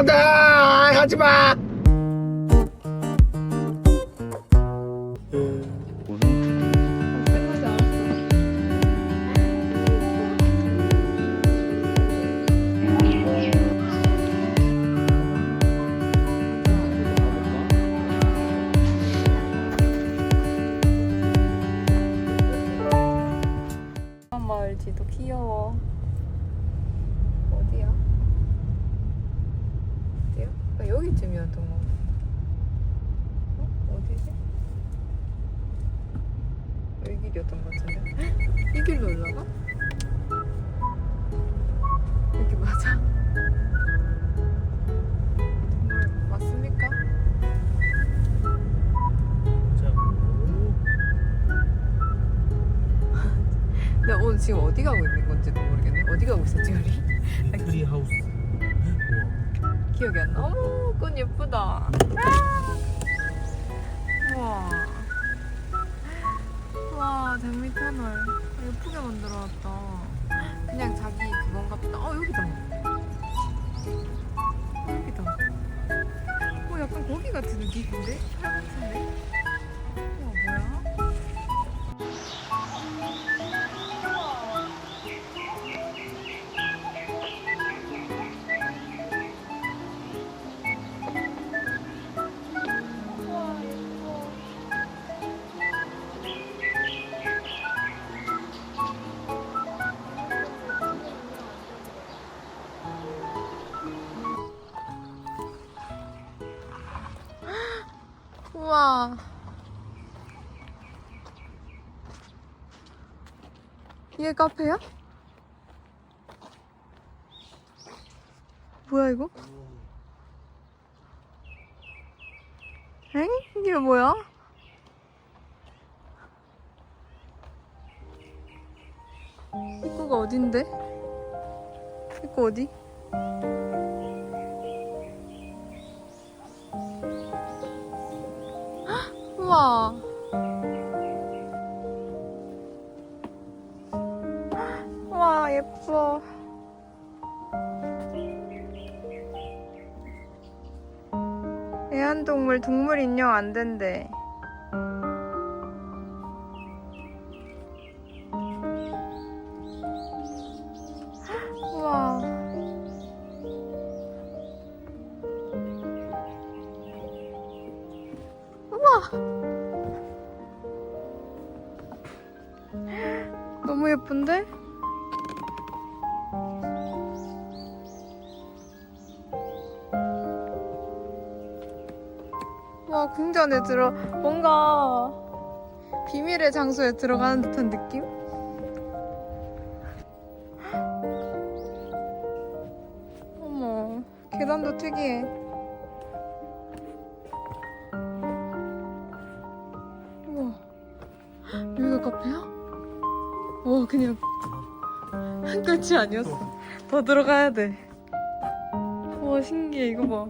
안돼 가지 마. 여기쯤이었던 거. 어? 어디지? 이 길이었던 것 같은데. 이 길로 올라가? 여기 맞아? 정말 맞습니까? 나 오늘 지금 어디 가고 있는 건지도 모르겠네. 어디 가고 있었지 우리? 트리 하우스. 기억이 안 나. 어머, 꽃 예쁘다. 아! 우와. 와, 장미 터널. 예쁘게 만들어놨다. 그냥 자기 그건가 보다. 어, 여기다. 여기다. 어, 약간 거기 같은 느낌인데? 팔 같은데? 우와. 이게 카페야? 뭐야 이거? 엥? 이게 뭐야? 입구가 어딘데? 입구 어디? 우와. 와 예뻐. 애완동물 동물 인형 안 된대. 예쁜데? 와, 궁전에 들어 뭔가 비밀의 장소에 들어가는 듯한 느낌? 어머, 계단도 특이해. 그냥 끝이 아니었어. 더 들어가야 돼. 와, 신기해, 이거 봐.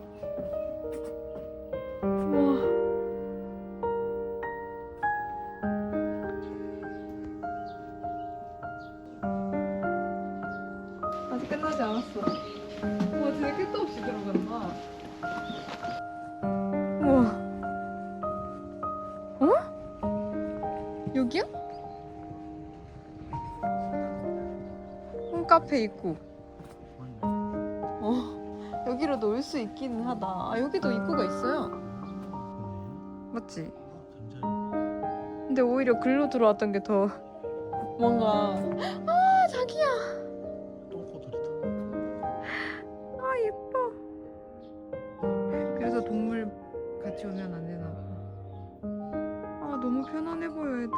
홈카페 입구. 어, 여기로 놓을 수 있기는 하다. 아, 여기도 입구가 있어요. 맞지? 근데 오히려 글로 들어왔던 게 더 뭔가 아 자기야 아 예뻐 그래서 동물 같이 오면 안 되나 아 너무 편안해 보여 애들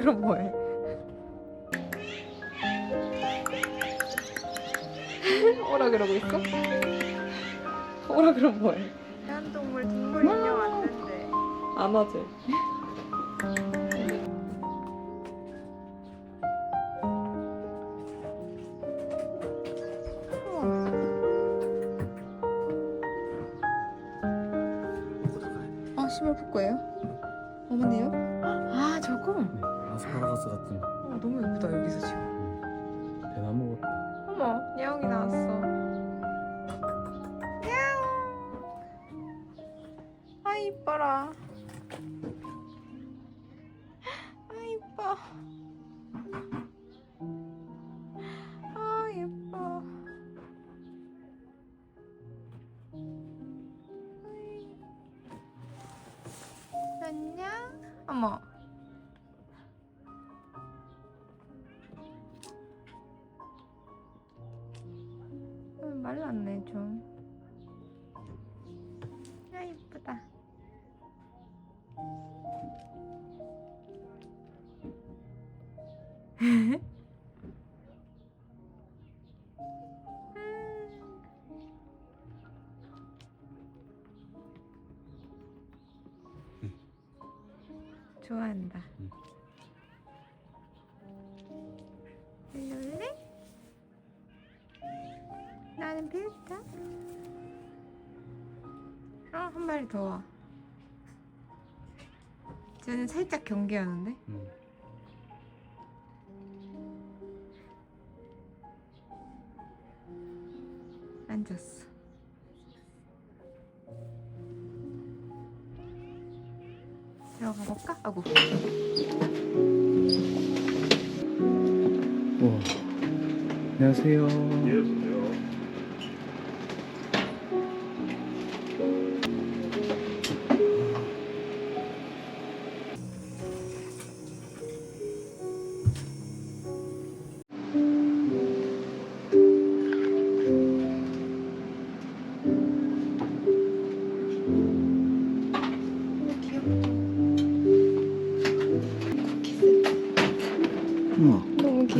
그럼 뭐해? 오라 그러고 있어? 오라 그럼 뭐해? 애완동물 동물 인형 안 된대. 안 하지. 네 좀. 아 이쁘다. 좋아한다. 응. 한 마리 더 와. 쟤는 살짝 경계하는데? 음. 앉았어. 들어가 볼까? 아고. 와. 안녕하세요. 너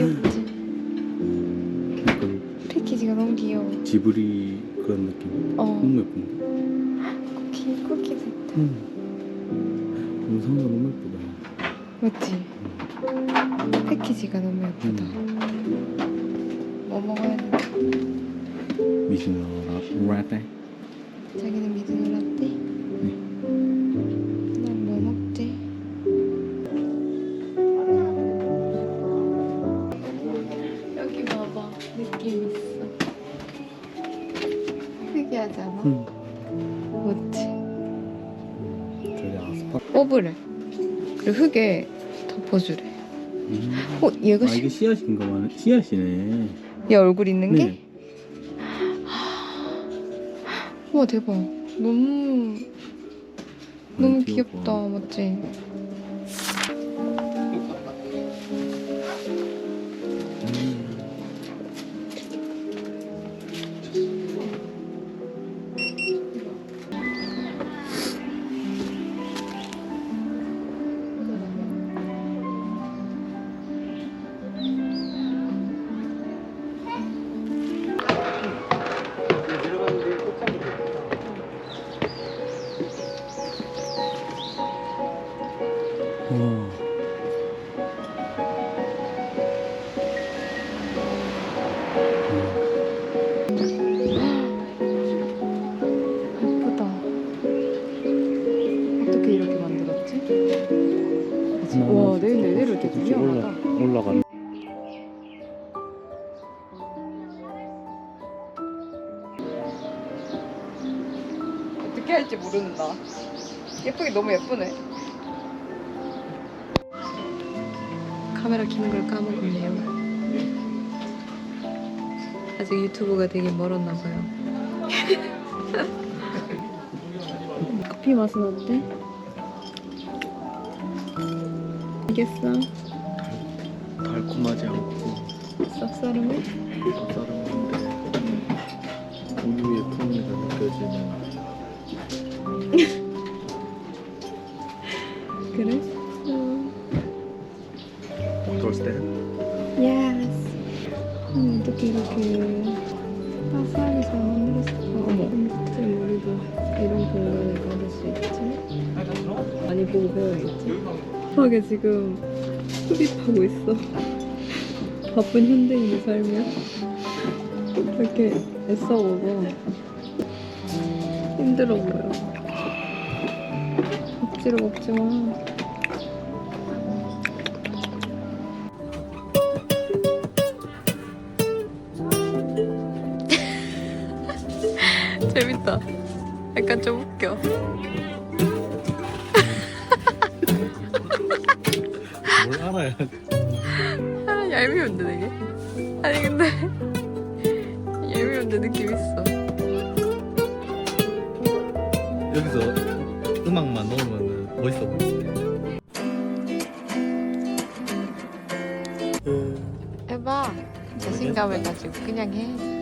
귀엽지? 약간 패키지가 너무 귀여워. 지브리 그런 느낌. 어. 너무 예쁜데. 쿠키, 쿠키 세트. 음. 영상도 너무 예쁘다. 맞지? 패키지가 너무 예쁘다. 뭐 먹어야 돼? 미시노 라떼. 자기는 미드노 라떼? 맞지? 저기 아스파. 뽑으래. 그리고 흙에 덮어주래. 음. 어, 얘가 아 시... 이게 씨앗인가 봐. 씨앗이네. 얘 얼굴 있는 게? 네. 와 대박. 너무 너무 귀엽다. 맞지? 어떻게 할지 모른다. 예쁘게 너무 예쁘네. 카메라 켜는 걸 까먹었네요. 아직 유튜브가 되게 멀었나 봐요. 커피 맛은 어때? 알겠어. 달콤하지 않고 쌉싸름해? 쌉싸름한데 우유의 풍미가 느껴지는 토스트. 예스. 음, 어떻게 이렇게 화사하게 잘 만들었어. 어머. 컴퓨터 머리도 이런 공간을 받을 수 있지? 많이 보고 배워야겠지? 하게 지금 흡입하고 있어. 바쁜 현대인의 삶이야. 이렇게 애써 먹어. 힘들어 보여. 억지로 먹지 마. 웃기다. 약간 좀 웃겨. 뭘 알아야 아, 얄미운데 되게. 아니 근데 얄미운데 느낌 있어. 여기서 음악만 넣으면 멋있어 보이는데 해봐. 자신감을 가지고 그냥 해.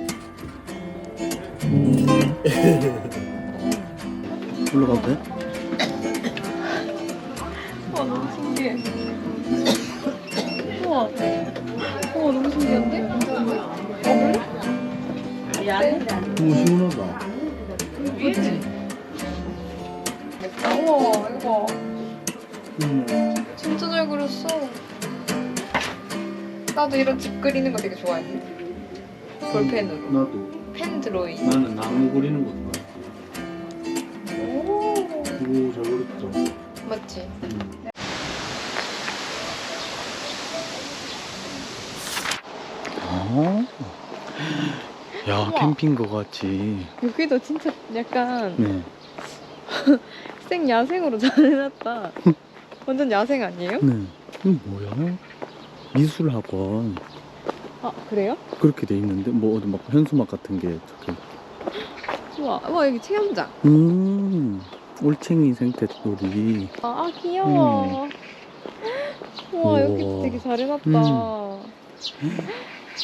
올라가도 돼? 와 너무 신기해. 우와. 우와 너무 신기한데? 가볼래? 오 시원하다 그치? 우와 이거 음. 진짜 잘 그렸어. 나도 이런 집 그리는 거 되게 좋아해. 볼펜으로. 나도 펜 드로잉. 나는 나무 그리는 거 좋아해 오. 오잘 그렸다 맞지? 음. 아, 야 우와. 캠핑 거 같지 여기도 진짜 약간 네 생 야생으로 잘 해놨다. 완전 야생 아니에요? 네. 이거 뭐야? 미술학원 아 그래요? 그렇게 돼 있는데 뭐 어디 막 현수막 같은 게 적혀 우와, 우와 여기 체험장. 음 올챙이 생태놀이 아, 아 귀여워. 우와 여기 우와. 되게 잘 해놨다. 음.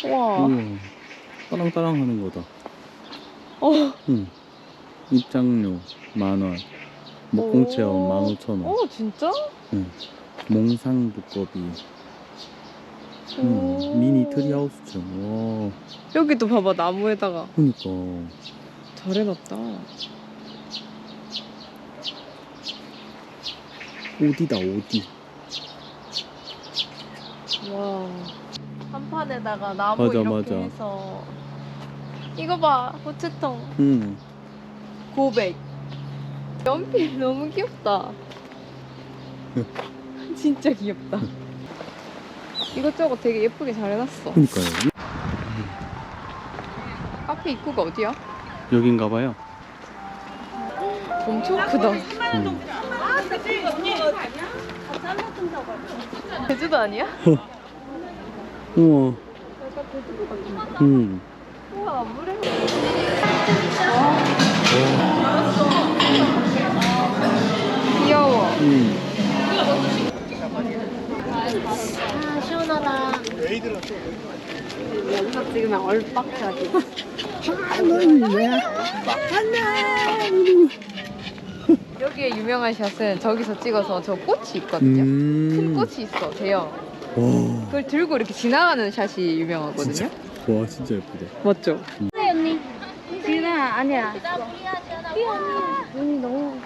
우와. 따랑따랑 하는 거다 어. 응. 입장료 만원 목공체험 오. 만 오천 원어 진짜? 몽상 두꺼비 오. 음, 미니 트리하우스처럼 와 여기도 봐봐 나무에다가 그니까 잘 해놨다. 오디다 오디 와. 한 판에다가 나무 맞아, 이렇게 맞아. 해서 이거 봐 호체통 응 고백. 연필 너무 귀엽다. 진짜 귀엽다. 이것저것 되게 예쁘게 잘 해놨어. 그니까요 카페 입구가 어디야? 여긴가 봐요 엄청 크다. 음. 제주도 아니야? 우와 제주도 같은데. 음. 우와 물에. 귀여워. 음. 아 시원하다. 영상 찍으면 얼빡해가지고. 여기에 유명한 샷은 저기서 찍어서 저 꽃이 있거든요. 음. 큰 꽃이 있어 대형. 와 그걸 들고 이렇게 지나가는 샷이 유명하거든요. 진짜? 와 진짜 예쁘다 맞죠? 언니. 지은아 아니야. 눈이 너무.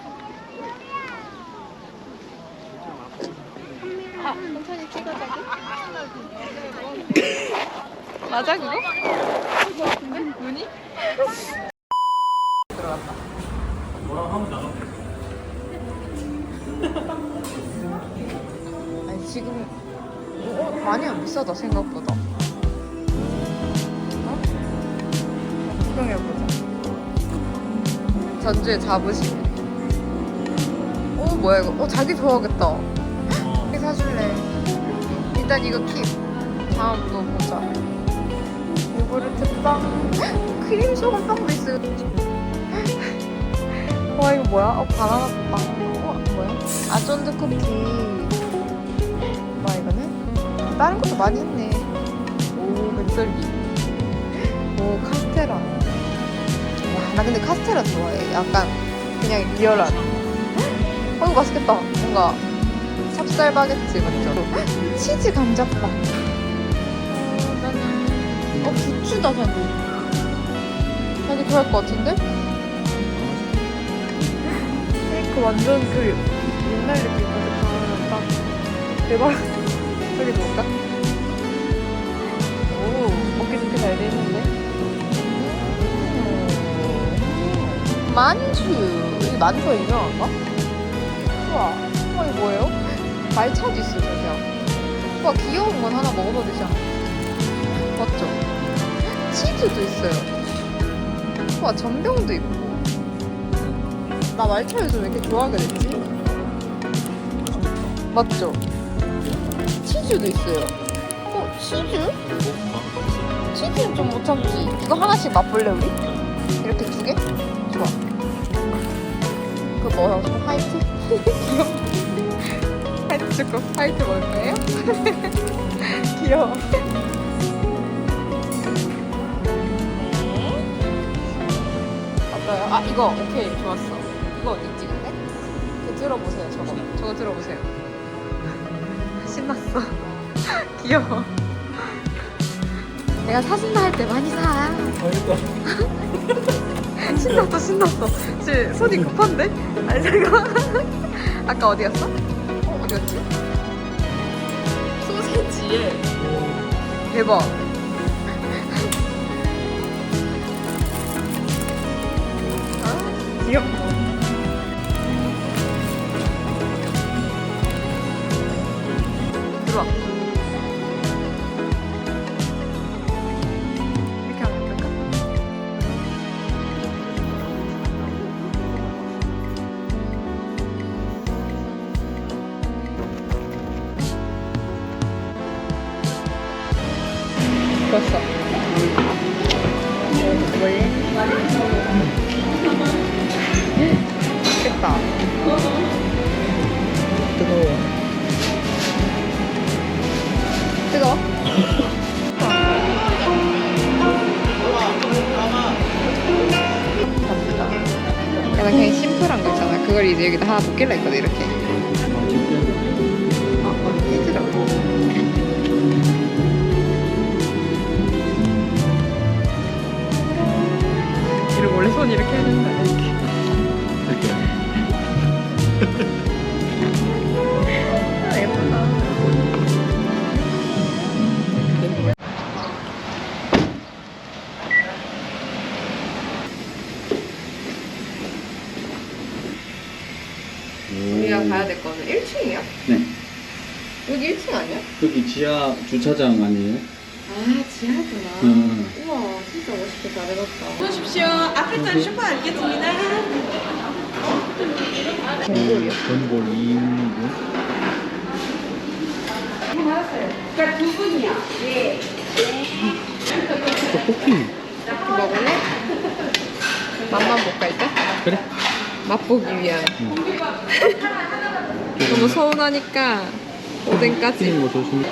아, 천천히 찍어 자기. 맞아 그거? 눈이? 들어갔다. 아니 지금 어, 많이 안 비싸다 생각보다. 어? 구경해보자. 전주의 자부심. 어 뭐야 이거? 어 자기 좋아하겠다. 이거 사줄래. 일단 이거 킵. 다음 또 보자. 요구르트 빵. 크림 소금 빵도 있어요. 와 이거 뭐야? 어 바나나 빵. 어 뭐야? 아존드 쿠키. 뭐야 이거는? 다른 것도 많이 있네. 오 백설기. 오 카스테라. 와 나 근데 카스테라 좋아해. 약간 그냥 리얼한. 어 이거 맛있겠다. 뭔가 찹쌀 바게트 맞죠? 치즈 감자빵. 어, 어 부추다 자기. 자기 좋아할 것 같은데? 케이크 완전 그 옛날 느낌 가득한 빵. 대박. 여기 볼까? 오 먹기 좋게 잘. 음. 만주. 이 만주가 유명한가? 우와. 우와 이거 뭐예요? 있어 저기야. 우와 귀여운 건 하나 되지 않아? 맞죠? 치즈도 있어요. 우와 전병도 있고. 나 말차를 왜 이렇게 좋아하게 됐지? 맞죠? 치즈도 있어요. 어, 치즈? 치즈는 좀 못 참지. 이거 하나씩 맛볼래, 우리? 이렇게 두 개? 좋아. 그거 뭐야? 저 화이트? 귀여 워. 화이트 뭔데요? 귀여워. 맞아요. 아 이거 오케이 좋았어. 이거 어디 근데? 이거 들어보세요 저거. 저거 들어보세요. 신났어. 귀여워. 내가 사준다 할 때 많이 사. 신났어 신났어. 지금 손이 급한데? 아니 잠깐. 아까 어디였어? 어 어디였지? 소세지에. 대박. 아, 귀엽다. 그냥 심플한 거 있잖아. 그걸 이제 여기다 하나 붓길라 했거든, 이렇게. 우리가 가야 될 거는 1층이야? 네. 여기 1층 아니야? 여기 지하 주차장 아니에요? 아, 지하구나. 응. 우와, 진짜 멋있게 잘 해놨다. 오십시오. 앞에서 슈퍼하겠습니다. 전골이요? 전골 2인분. 그러니까 두 분이요. 예. 떡볶이. 먹을래? 맛만 볼까, 일단? 그래? 맛보기 위한. 응. 너무 서운하니까 오뎅까지. 거 조심.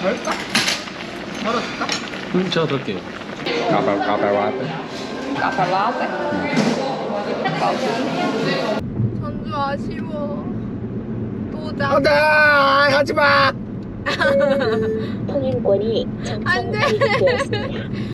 덜까? 덜어줄까? 응, 제가 넣을게요. 가발 가발 와드. 까발라떼? 전주 아쉬워. 또 자. 안돼 하지 마. 통행권이 안 돼. 정상 발급되었습니다.